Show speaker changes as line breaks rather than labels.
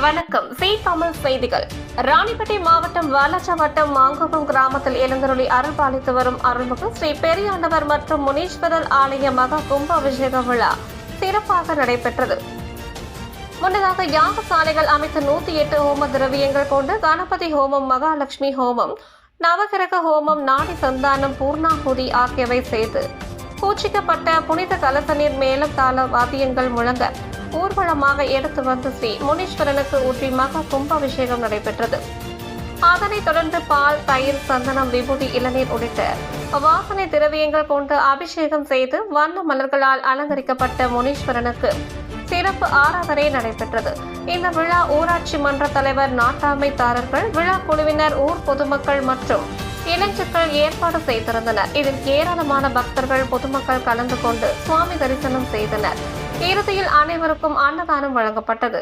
வணக்கம். சி தமிழ் செய்திகள். ராணிப்பேட்டை மாவட்டம் வாலாஜா வட்டம் மாங்குளம் கிராமத்தில் அருள் பாலித்து வரும் அருள்மிகு ஸ்ரீ பெரியாண்டவர் மற்றும் முனீஸ்வரர் ஆலய மகா கும்பாபிஷேக விழா சிறப்பாக நடைபெற்றது. முன்னதாக யாக சாலைகள் அமைத்த நூத்தி எட்டு ஹோம திரவியங்கள் கொண்டு கணபதி ஹோமம் மகாலட்சுமி ஹோமம் நவகிரக ஹோமம் நாடி சந்தானம் பூர்ணாகுதி ஆகியவை செய்து பூச்சிக்கப்பட்ட புனித கலச நீர் மேலும் தாள வாத்தியங்கள் முழங்க ஊர்வலமாக எடுத்து வந்து ஸ்ரீ முனீஸ்வரனுக்கு ஊற்றி மகா கும்பாபிஷேகம் நடைபெற்றது. அதனைத் தொடர்ந்து பால் தயிர் சந்தனம் விபூதி இளநீர் உள்ளிட்ட வாசனை திரவியங்கள் கொண்டு அபிஷேகம் செய்து வண்ண மலர்களால் அலங்கரிக்கப்பட்ட முனீஸ்வரனுக்கு சிறப்பு ஆராதனை நடைபெற்றது. இந்த விழா ஊராட்சி மன்ற தலைவர் நாட்டாமைத்தாரர்கள் விழா குழுவினர் ஊர் பொதுமக்கள் மற்றும் இளைஞர்கள் ஏற்பாடு செய்திருந்தனர். இதில் ஏராளமான பக்தர்கள் பொதுமக்கள் கலந்து கொண்டு சுவாமி தரிசனம் செய்தனர். இறுதியில் அனைவருக்கும் அன்னதானம் வழங்கப்பட்டது.